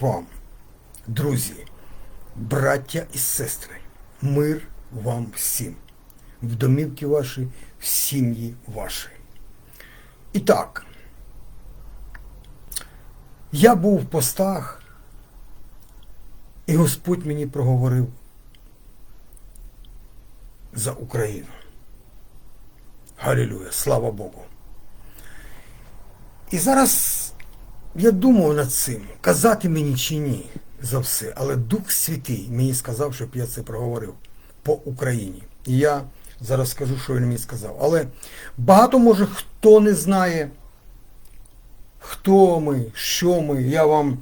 вам, друзі, браття і сестри, мир вам всім, в домівки ваші, в сім'ї ваші. І так, я був в постах, і Господь мені проговорив за Україну. Галілюя, слава Богу. І зараз я думав над цим, казати мені чи ні за все, але Дух Святий мені сказав, щоб я це проговорив по Україні. І я зараз скажу, що він мені сказав. Але багато може хто не знає, хто ми, що ми, я вам,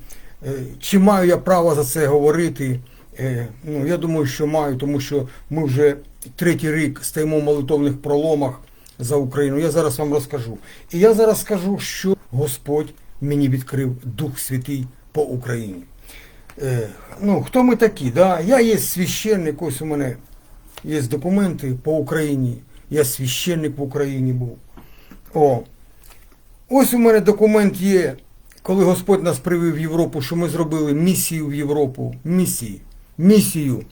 е, чи маю я право за це говорити. Е, Ну, я думаю, що маю, тому що ми вже третій рік стоїмо в молитовних проломах за Україну. Я зараз вам розкажу. І я зараз скажу, що Господь мені відкрив Дух Святий по Україні. Е, ну, хто ми такі? Да? Я є священник, ось у мене є документи по Україні. Я священник в Україні був. О, ось у мене документ є, коли Господь нас привів в Європу, що ми зробили місію в Європу. Місії. Місію.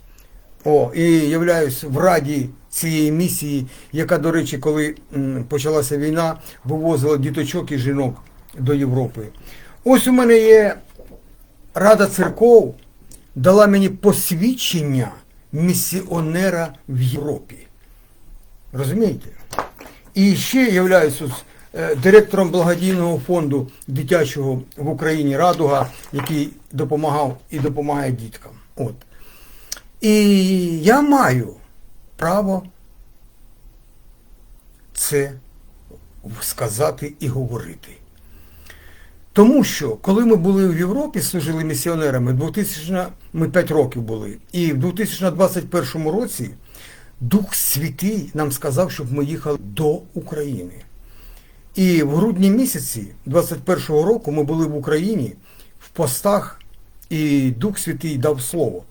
О, і являюсь в раді цієї місії, яка, до речі, коли почалася війна, вивозила діточок і жінок до Європи. Ось у мене є Рада церков, дала мені посвідчення місіонера в Європі. Розумієте? І ще являюсь ось, е, директором благодійного фонду дитячого в Україні Радуга, який допомагав і допомагає діткам. От. І я маю право це сказати і говорити. Тому що, коли ми були в Європі, служили місіонерами, 2000, ми 5 років були, і в 2021 році Дух Святий нам сказав, щоб ми їхали до України. І в грудні місяці 21-го року ми були в Україні в постах, і Дух Святий дав слово,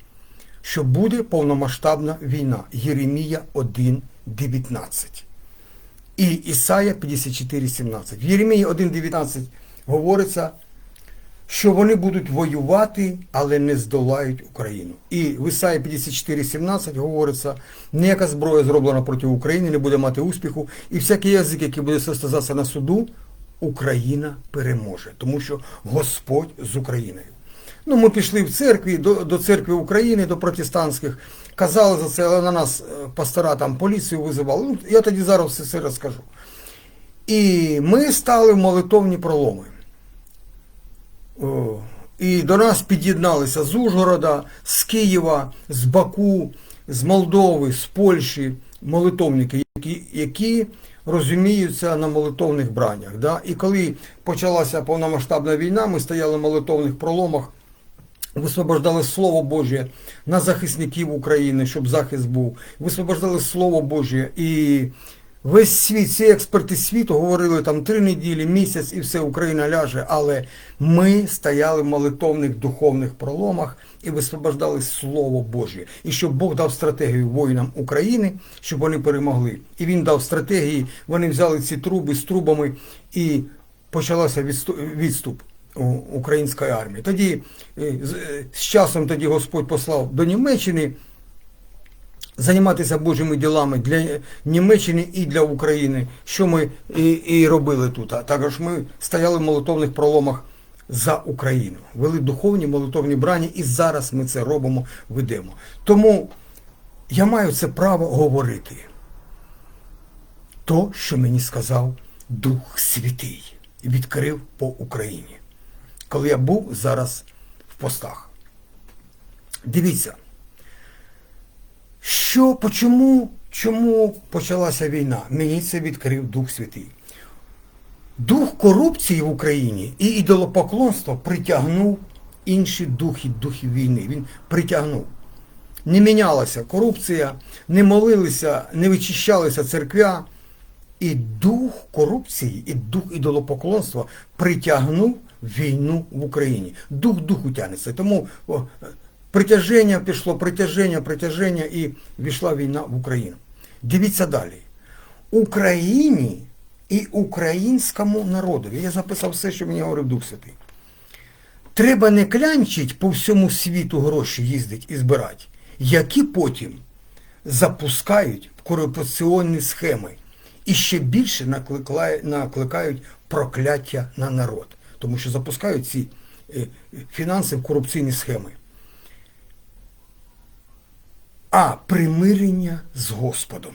що буде повномасштабна війна. Єремія 1.19 і Ісая 54.17. В Єремії 1.19 говориться, що вони будуть воювати, але не здолають Україну. І в Ісаї 54.17 говориться, ніяка зброя зроблена проти України не буде мати успіху, і всякий язик, який буде состязатися на суду, Україна переможе, тому що Господь з Україною. Ну, ми пішли в церкві, до, до церкви України, до протестантських, казали за це, але на нас е, пастора там поліцію визивали. Ну, я тоді зараз все це розкажу. І ми стали в молитовні проломи. І до нас під'єдналися з Ужгорода, з Києва, з Баку, з Молдови, з Польщі молитовники, які, які розуміються на молитовних браннях. Да? І коли почалася повномасштабна війна, ми стояли в молитовних проломах, висвобождали Слово Боже на захисників України, щоб захист був. Висвобождали Слово Боже і весь світ, всі експерти світу говорили там три неділі, місяць і все, Україна ляже. Але ми стояли в молитовних духовних проломах і висвобождали Слово Боже. І щоб Бог дав стратегію воїнам України, щоб вони перемогли. І він дав стратегії, вони взяли ці труби з трубами і почалося відсту- відступ української армії. Тоді е, е, з часом тоді Господь послав до Німеччини займатися Божими ділами для Німеччини і для України, що ми і, і робили тут. А також ми стояли в молитовних проломах за Україну, вели духовні молитовні брані, і зараз ми це робимо, ведемо. Тому я маю це право говорити. То, що мені сказав Дух Святий, і відкрив по Україні, коли я був зараз в постах. Дивіться, що, почому, чому почалася війна? Мені це відкрив Дух Святий. Дух корупції в Україні і ідолопоклонства притягнув інші духи, духів війни. Він притягнув. Не мінялася корупція, не молилися, не вичищалися церквя. І дух корупції, і дух ідолопоклонства притягнув війну в Україні. Дух духу тягнеться. Тому притяження пішло, притяження, притяження і війшла війна в Україну. Дивіться далі. Україні і українському народові. Я записав все, що мені говорив Дух Святий. Треба не клянчить по всьому світу гроші їздить і збирати, які потім запускають в корупційні схеми і ще більше накликають прокляття на народ, тому що запускають ці е, фінанси в корупційні схеми. А примирення з Господом.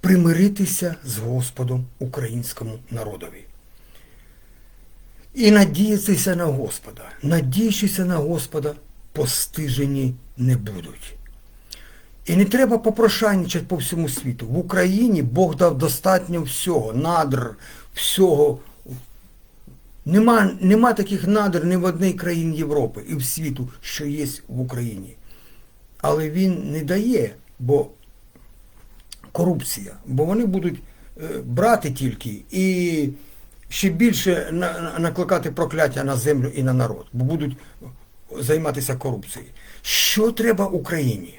Примиритися з Господом українському народові. І надіятися на Господа. Надіючися на Господа, постижені не будуть. І не треба попрошайничати по всьому світу. В Україні Бог дав достатньо всього, надр, всього. Нема, нема таких надр ні в одній країні Європи і в світу, що є в Україні. Але він не дає, бо корупція, бо вони будуть е, брати тільки і ще більше на- на- накликати прокляття на землю і на народ, бо будуть займатися корупцією. Що треба Україні?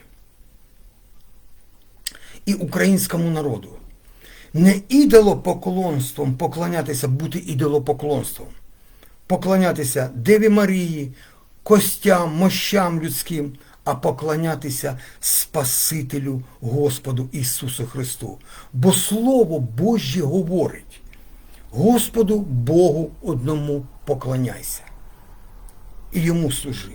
і українському народу. Не ідолопоклонством поклонятися, бути ідолопоклонством. Поклонятися Деві Марії, костям, мощам людським, а поклонятися Спасителю Господу Ісусу Христу. Бо Слово Божє говорить, Господу Богу одному поклоняйся і йому служи.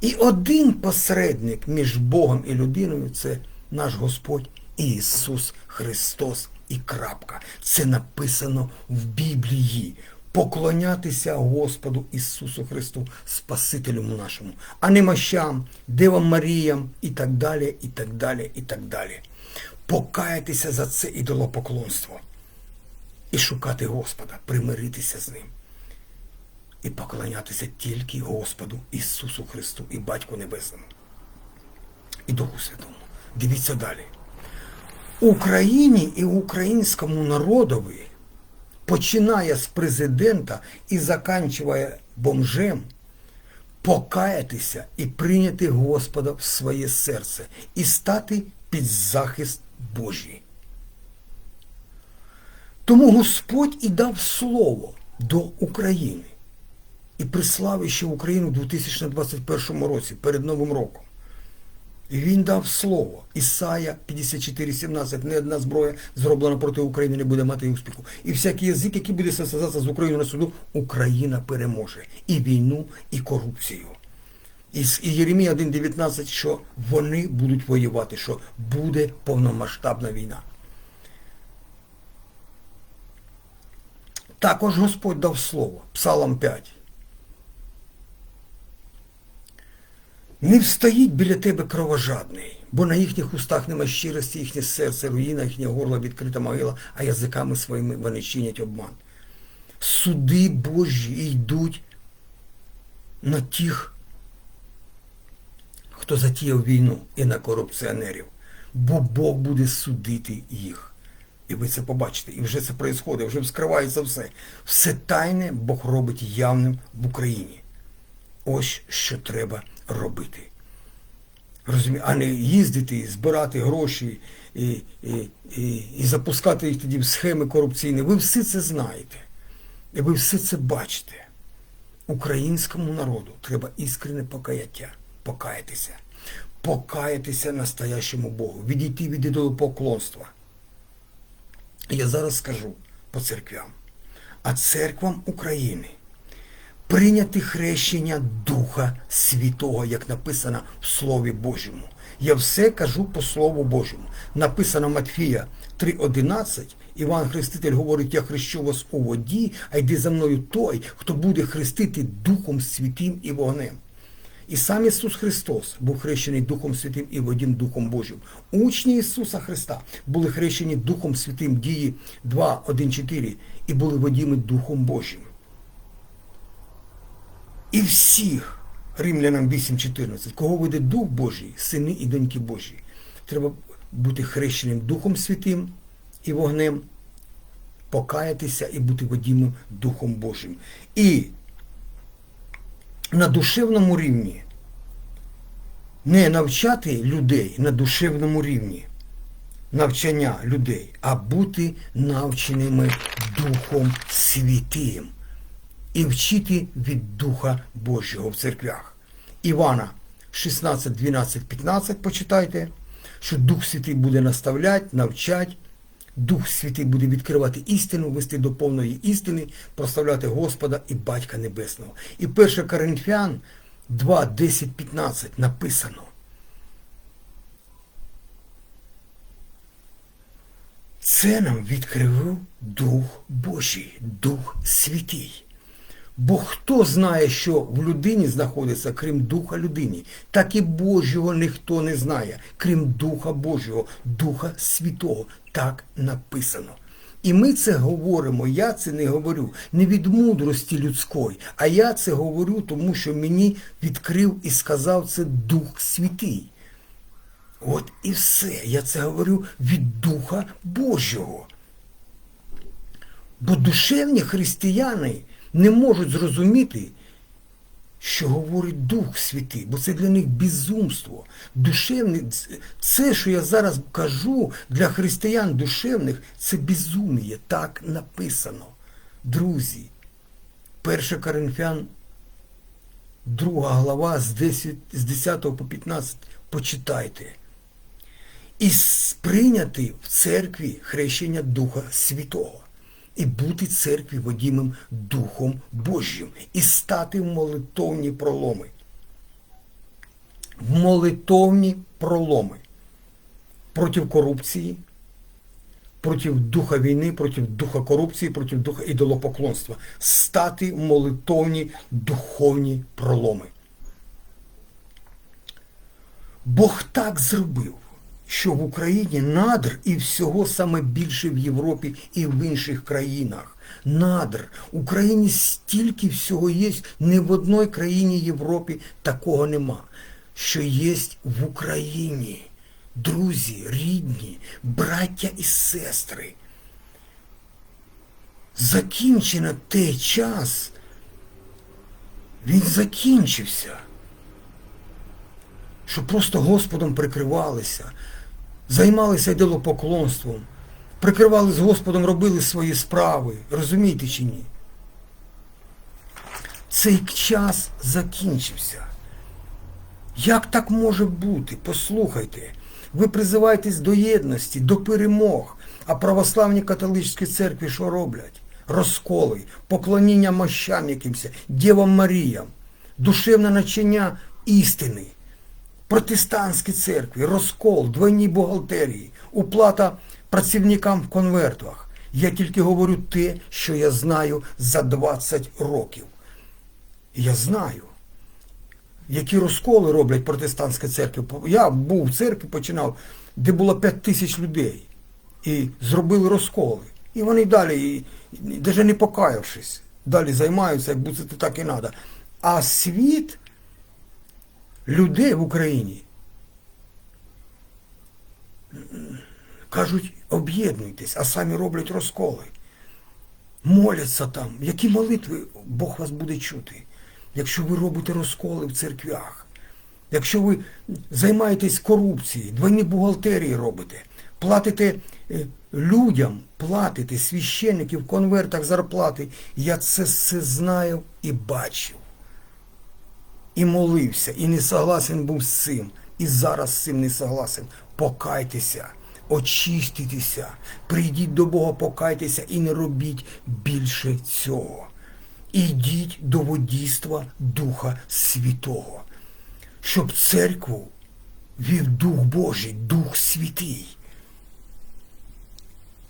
І один посередник між Богом і людиною це наш Господь Ісус Христос і крапка. Це написано в Біблії. Поклонятися Господу Ісусу Христу, Спасителю нашому, а не мощам, Девам Маріям і так далі, і так далі, і так далі. Покаятися за це ідолопоклонство і шукати Господа, примиритися з ним і поклонятися тільки Господу Ісусу Христу і Батьку Небесному і Духу Святому. Дивіться далі. Україні і українському народові, починає з президента і заканчує бомжем, покаятися і прийняти Господа в своє серце і стати під захист Божий. Тому Господь і дав слово до України і прислав ще Україну у 2021 році, перед Новим роком. Він дав слово. Ісая 54,17. Не одна зброя зроблена проти України не буде мати успіху. І всякий язик, який буде состязатися з Україною на суду, Україна переможе. І війну, і корупцію. І Єремія 1,19, що вони будуть воювати, що буде повномасштабна війна. Також Господь дав слово, Псалом 5. Не встоїть біля тебе кровожадний, бо на їхніх устах нема щирості, їхнє серце, руїна, їхнє горло відкрита могила, а язиками своїми вони чинять обман. Суди Божі йдуть на тих, хто затіяв війну і на корупціонерів, бо Бог буде судити їх. І ви це побачите, і вже це відбувається, вже вскривається все. Все тайне Бог робить явним в Україні. Ось що треба робити. Розумі... А не їздити, збирати гроші і, і, і, і запускати їх тоді в схеми корупційні. Ви все це знаєте. І ви все це бачите. Українському народу треба іскрене покаяття, покаятися. Покаятися настоящому Богу, відійти від ідолопоклонства. Я зараз скажу по церквям. А церквам України прийняти хрещення Духа Святого, як написано в Слові Божому. Я все кажу по Слову Божому. Написано Матфія 3.11. Іван Хреститель говорить, я хрещу вас у воді, а йди за мною той, хто буде хрестити Духом Святим і вогнем. І сам Ісус Христос був хрещений Духом Святим і водім Духом Божим. Учні Ісуса Христа були хрещені Духом Святим дії 2, 1, 4 і були водіми Духом Божим. І всіх, римлянам 8.14, кого веде Дух Божий, сини і доньки Божі, треба бути хрещеним Духом Святим і вогнем, покаятися і бути водімим Духом Божим. І на душевному рівні не навчати людей на душевному рівні, навчання людей, а бути навченими Духом Святим. І вчити від Духа Божого в церквях. Івана 16, 12, 15 почитайте, що Дух Святий буде наставляти, навчати, Дух Святий буде відкривати істину, вести до повної істини, прославляти Господа і Батька Небесного. І 1 Коринфян 2, 10, 15 написано. Це нам відкрив Дух Божий, Дух Святий. Бо хто знає, що в людині знаходиться, крім Духа людині, так і Божого ніхто не знає, крім Духа Божого, Духа Святого. Так написано. І ми це говоримо, я це не говорю не від мудрості людської, а я це говорю, тому що мені відкрив і сказав це Дух Святий. От і все. Я це говорю від Духа Божого. Бо душевні християни не можуть зрозуміти, що говорить Дух Святий, бо це для них безумство. Душевне, це, що я зараз кажу для християн душевних, це безуміє. Так написано. Друзі, 1 Коринфян, 2 глава з 10, з 10 по 15 почитайте. І сприйняти в церкві хрещення Духа Святого і бути церкві водімим Духом Божим, і стати в молитовні проломи. В молитовні проломи проти корупції, проти духа війни, проти духа корупції, проти духа ідолопоклонства. Стати в молитовні духовні проломи. Бог так зробив що в Україні надр і всього саме більше в Європі і в інших країнах. Надр. Україні стільки всього є, не в одній країні Європі такого нема. Що є в Україні. Друзі, рідні, браття і сестри. Закінчено той час. Він закінчився. Що просто Господом прикривалися займалися ідолопоклонством, прикривали з Господом, робили свої справи. Розумієте чи ні? Цей час закінчився. Як так може бути? Послухайте, ви призиваєтесь до єдності, до перемог, а православні католицькі церкві що роблять? Розколи, поклоніння мощам якимось, Дівам Маріям, душевне начення істини протестантські церкві, розкол, двойні бухгалтерії, уплата працівникам в конвертах. Я тільки говорю те, що я знаю за 20 років. Я знаю, які розколи роблять протестантські церкви. Я був в церкві, починав, де було 5 тисяч людей. І зробили розколи. І вони далі, навіть не покаявшись, далі займаються, як буде це так і треба. А світ людей в Україні кажуть, об'єднуйтесь, а самі роблять розколи. Моляться там. Які молитви Бог вас буде чути, якщо ви робите розколи в церквях, якщо ви займаєтесь корупцією, двойні бухгалтерії робите, платите е, людям, платите священників в конвертах зарплати. Я це все знаю і бачив і молився, і не согласен був з цим. І зараз з цим не согласен. Покайтеся, очиститеся, прийдіть до Бога, покайтеся і не робіть більше цього. Ідіть до водійства Духа Святого, щоб церкву вів Дух Божий, Дух Святий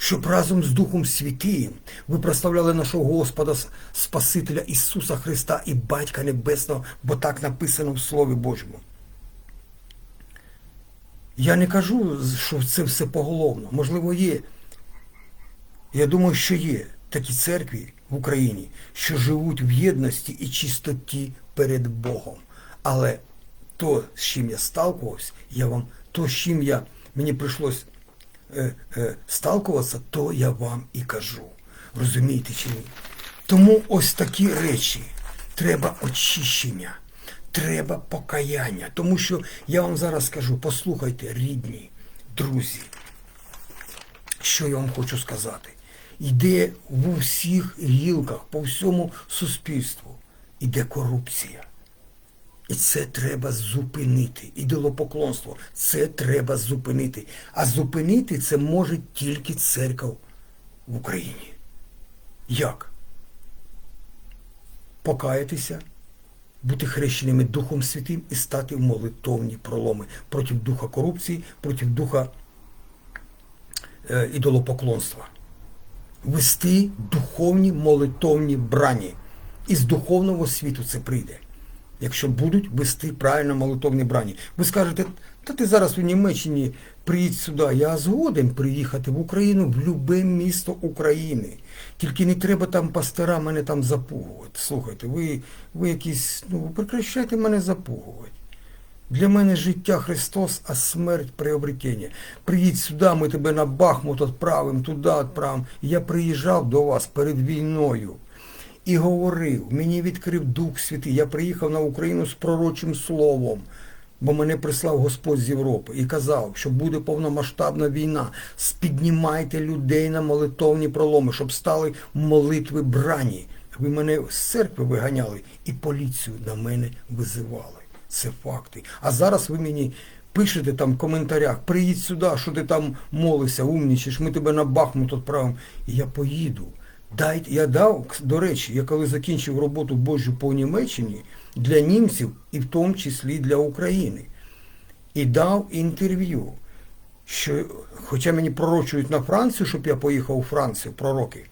щоб разом з Духом Святим ви прославляли нашого Господа Спасителя Ісуса Христа і Батька Небесного, бо так написано в Слові Божому. Я не кажу, що це все поголовно. Можливо, є. Я думаю, що є такі церкві в Україні, що живуть в єдності і чистоті перед Богом. Але то, з чим я сталкувався, я вам, то, з чим я, мені прийшлось е, е, сталкуватися, то я вам і кажу. Розумієте чи ні? Тому ось такі речі. Треба очищення, треба покаяння. Тому що я вам зараз скажу, послухайте, рідні, друзі, що я вам хочу сказати. йде в усіх гілках, по всьому суспільству. Іде корупція. І це треба зупинити. Ідолопоклонство. Це треба зупинити. А зупинити це може тільки церква в Україні. Як? Покаятися, бути хрещеними Духом Святим і стати в молитовні проломи проти духа корупції, проти духа е, ідолопоклонства. Вести духовні молитовні брані. Із духовного світу це прийде. Якщо будуть вести правильно молитовні брані. Ви скажете, та ти зараз у Німеччині приїдь сюди. Я згоден приїхати в Україну в любе місто України. Тільки не треба там пастора мене там запугувати. Слухайте, ви, ви якісь, ну, прекращайте мене запугувати. Для мене життя Христос, а смерть приобретення. Приїдь сюди, ми тебе на Бахмут відправимо, туди відправимо. Я приїжджав до вас перед війною і говорив, мені відкрив Дух Святий. Я приїхав на Україну з пророчим словом, бо мене прислав Господь з Європи і казав, що буде повномасштабна війна. Спіднімайте людей на молитовні проломи, щоб стали молитви брані. Ви мене з церкви виганяли і поліцію на мене визивали. Це факти. А зараз ви мені пишете там в коментарях, приїдь сюди, що ти там молився, умнічиш, ми тебе на Бахмут відправимо. І я поїду. Дайте, я дав, до речі, я коли закінчив роботу Божу по Німеччині для німців і в тому числі для України. І дав інтерв'ю, що, хоча мені пророчують на Францію, щоб я поїхав у Францію, пророки,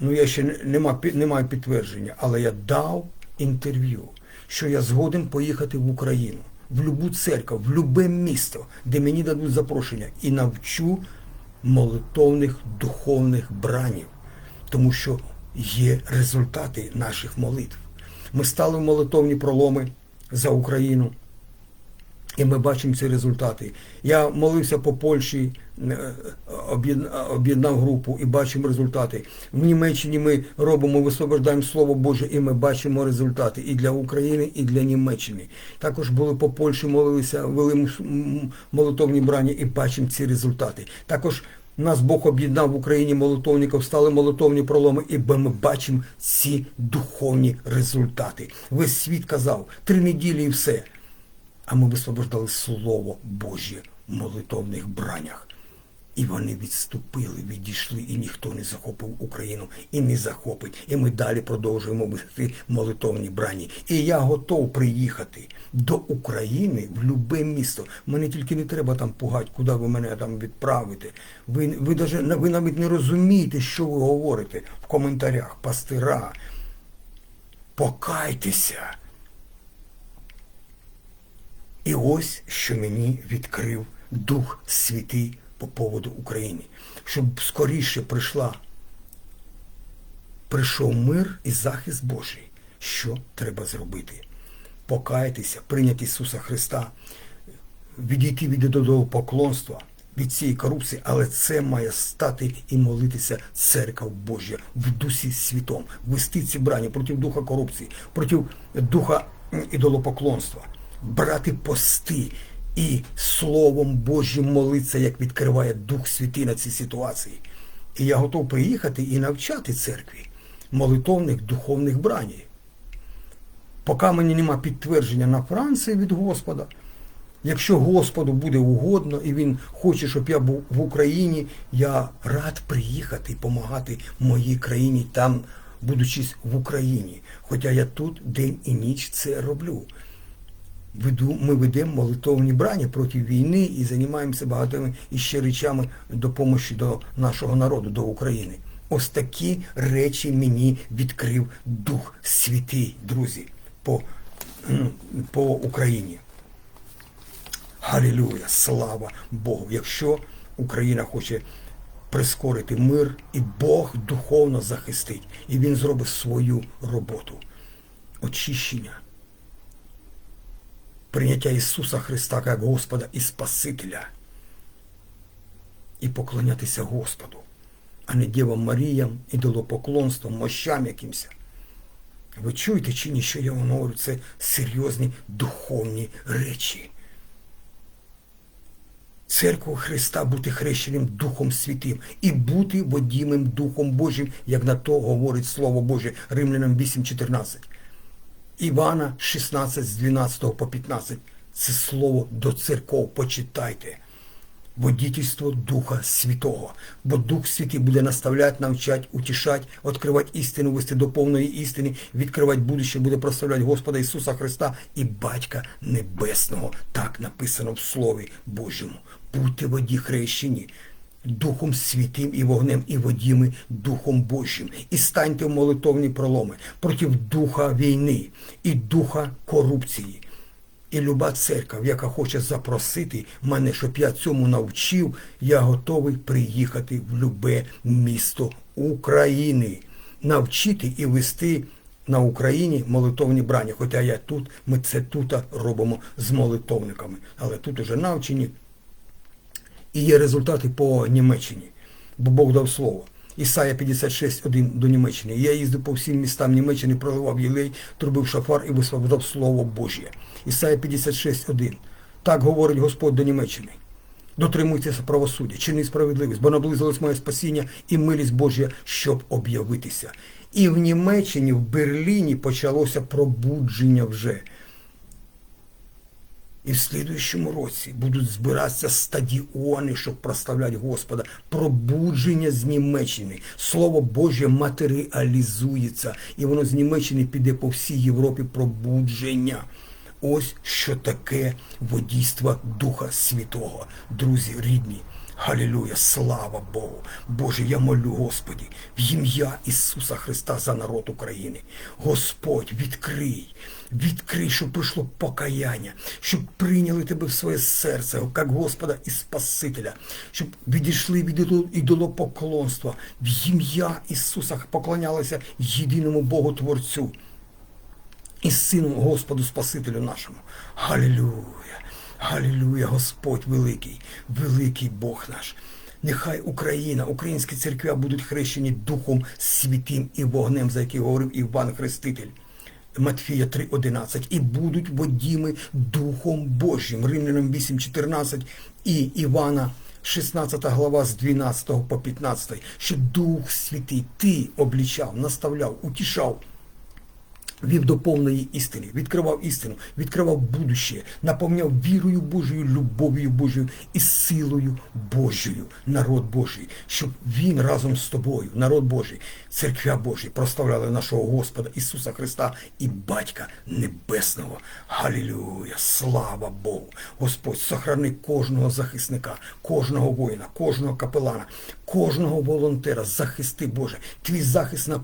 ну я ще не, не маю підтвердження, але я дав інтерв'ю, що я згоден поїхати в Україну, в любу церкву, в любе місто, де мені дадуть запрошення, і навчу молитовних духовних бранів, тому що є результати наших молитв. Ми стали в молитовні проломи за Україну. І ми бачимо ці результати. Я молився по Польщі, е, об'єднав групу і бачимо результати. В Німеччині ми робимо, висвобождаємо Слово Боже, і ми бачимо результати і для України, і для Німеччини. Також були по Польщі, молилися, вели молитовні брані і бачимо ці результати. Також нас Бог об'єднав в Україні молитовників, стали молитовні проломи, і ми бачимо ці духовні результати. Весь світ казав, три неділі і все. А ми висвобождали Слово Божє в молитовних бранях. І вони відступили, відійшли, і ніхто не захопив Україну і не захопить. І ми далі продовжуємо вести молитовні брані. І я готов приїхати до України в любе місто. Мене тільки не треба там пугати, куди ви мене там відправите. Ви, ви, даже, ви навіть не розумієте, що ви говорите в коментарях. Пастира, покайтеся. І ось що мені відкрив Дух Святий по поводу України, щоб скоріше прийшла, прийшов мир і захист Божий. Що треба зробити? Покаятися, прийняти Ісуса Христа, відійти від поклонства, від цієї корупції, але це має стати і молитися церква Божа в дусі світом, вести ці брані проти духа корупції, проти духа ідолопоклонства, брати пости і Словом Божим молитися, як відкриває Дух Святий на цій ситуації. І я готов приїхати і навчати церкві молитовних духовних браній. Поки мені нема підтвердження на Франції від Господа, якщо Господу буде угодно і Він хоче, щоб я був в Україні, я рад приїхати і допомагати моїй країні там, будучись в Україні. Хоча я тут день і ніч це роблю. Ми ведемо молитовні брані проти війни і займаємося багатими іще речами допомоги до нашого народу, до України. Ось такі речі мені відкрив Дух Святий, друзі, по, по Україні. Галілюя, слава Богу! Якщо Україна хоче прискорити мир, і Бог духовно захистить, і Він зробить свою роботу. Очищення прийняття Ісуса Христа як Господа і Спасителя. І поклонятися Господу, а не Дівам Маріям, ідолопоклонством, мощам якимся. Ви чуєте чи ні, що я вам говорю? Це серйозні духовні речі. церкву Христа бути хрещеним Духом Святим і бути водімим Духом Божим, як на то говорить Слово Боже Римлянам 8.14. Івана 16 з 12 по 15. Це слово до церков. Почитайте. Водительство Духа Святого. Бо Дух Святий буде наставляти, навчати, утішати, відкривати істину, вести до повної істини, відкривати будуще, буде прославляти Господа Ісуса Христа і Батька Небесного. Так написано в Слові Божому. Будьте воді хрещені. Духом Святим і вогнем, і водіми Духом Божим. І станьте в молитовні проломи проти духа війни і духа корупції. І люба церква, яка хоче запросити мене, щоб я цьому навчив, я готовий приїхати в любе місто України, навчити і вести на Україні молитовні брання. Хоча я тут, ми це тут робимо з молитовниками. Але тут уже навчені і є результати по Німеччині, бо Бог дав слово. Ісая 56.1 до Німеччини. Я їздив по всім містам Німеччини, проливав єлей, трубив шафар і висвобождав Слово Божє. Ісая 56.1. Так говорить Господь до Німеччини. Дотримуйтеся правосуддя, чини справедливість, бо наблизилось моє спасіння і милість Божя, щоб об'явитися. І в Німеччині, в Берліні почалося пробудження вже. І в слідуючому році будуть збиратися стадіони, щоб прославляти Господа. Пробудження з Німеччини. Слово Боже матеріалізується. І воно з Німеччини піде по всій Європі пробудження. Ось що таке водійство Духа Святого. Друзі, рідні. Халілюя, слава Богу. Боже, я молю, Господі, в ім'я Ісуса Христа за народ України. Господь, відкрий, відкрий, щоб прийшло покаяння, щоб прийняли тебе в своє серце, як Господа і Спасителя, щоб відійшли від ідолопоклонства, в ім'я Ісуса поклонялися єдиному Богу Творцю і Сину Господу Спасителю нашому. Халілюя. Галілюя, Господь великий, великий Бог наш. Нехай Україна, українські церкви будуть хрещені Духом Святим і вогнем, за який говорив Іван Хреститель. Матфія 3.11. І будуть водіми Духом Божим. Римлянам 8.14 і Івана 16 глава з 12 по 15, що Дух Святий ти облічав, наставляв, утішав вів до повної істини, відкривав істину, відкривав будуще, наповняв вірою Божою, любов'ю Божою і силою Божою, народ Божий, щоб він разом з тобою, народ Божий, церквя Божий, прославляли нашого Господа Ісуса Христа і Батька Небесного. Галілюя! Слава Богу! Господь, сохрани кожного захисника, кожного воїна, кожного капелана, кожного волонтера, захисти Боже, твій захист на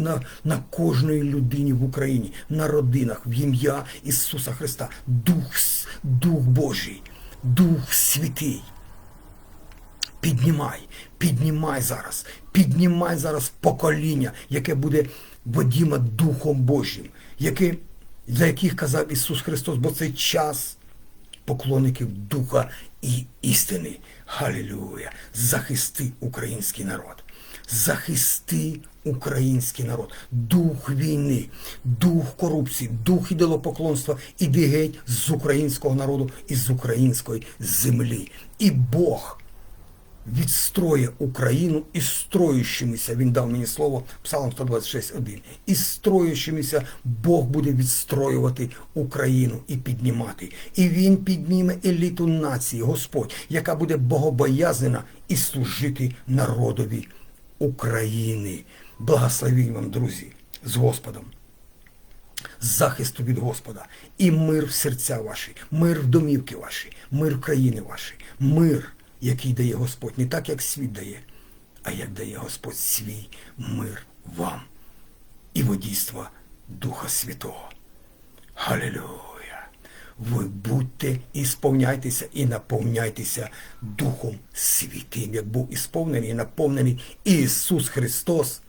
на на кожної людині в Україні, на родинах, в ім'я Ісуса Христа. Дух, Дух Божий, Дух Святий. Піднімай, піднімай зараз, піднімай зараз покоління, яке буде водіме Духом Божим, яке, за яких казав Ісус Христос, бо це час поклонників Духа і істини. Халілюя! Захисти український народ захисти український народ, дух війни, дух корупції, дух ідолопоклонства іди геть з українського народу і з української землі. І Бог відстроє Україну і строючимися, він дав мені слово, Псалом 126.1, і строючимися Бог буде відстроювати Україну і піднімати. І він підніме еліту нації, Господь, яка буде богобоязнена і служити народові. України. Благословінь вам, друзі, з Господом. Захисту від Господа. І мир в серця ваші, мир в домівки ваші, мир в країни ваші, мир, який дає Господь, не так, як світ дає, а як дає Господь свій мир вам і водійство Духа Святого. Халілюя! Ви будьте і сповняйтеся і наповняйтеся Духом Святим, як був ісповнений і наповнений Ісус Христос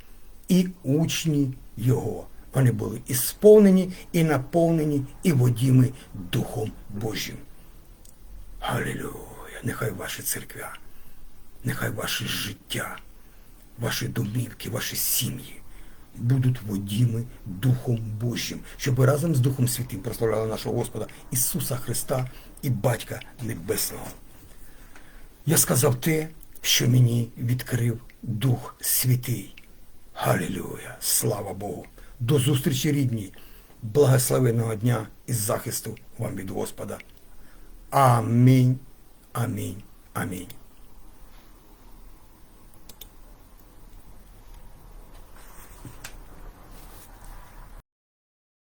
і учні Його. Вони були ісповнені і наповнені і водіми Духом Божим. Галілюя! Нехай ваші церквя, нехай ваше життя, ваші домівки, ваші сім'ї будуть водіми Духом Божим, щоб разом з Духом Святим прославляли нашого Господа Ісуса Христа і Батька Небесного. Я сказав те, що мені відкрив Дух Святий. Галілюя! Слава Богу! До зустрічі, рідні! Благословенного дня і захисту вам від Господа. Амінь. Амінь. Амінь.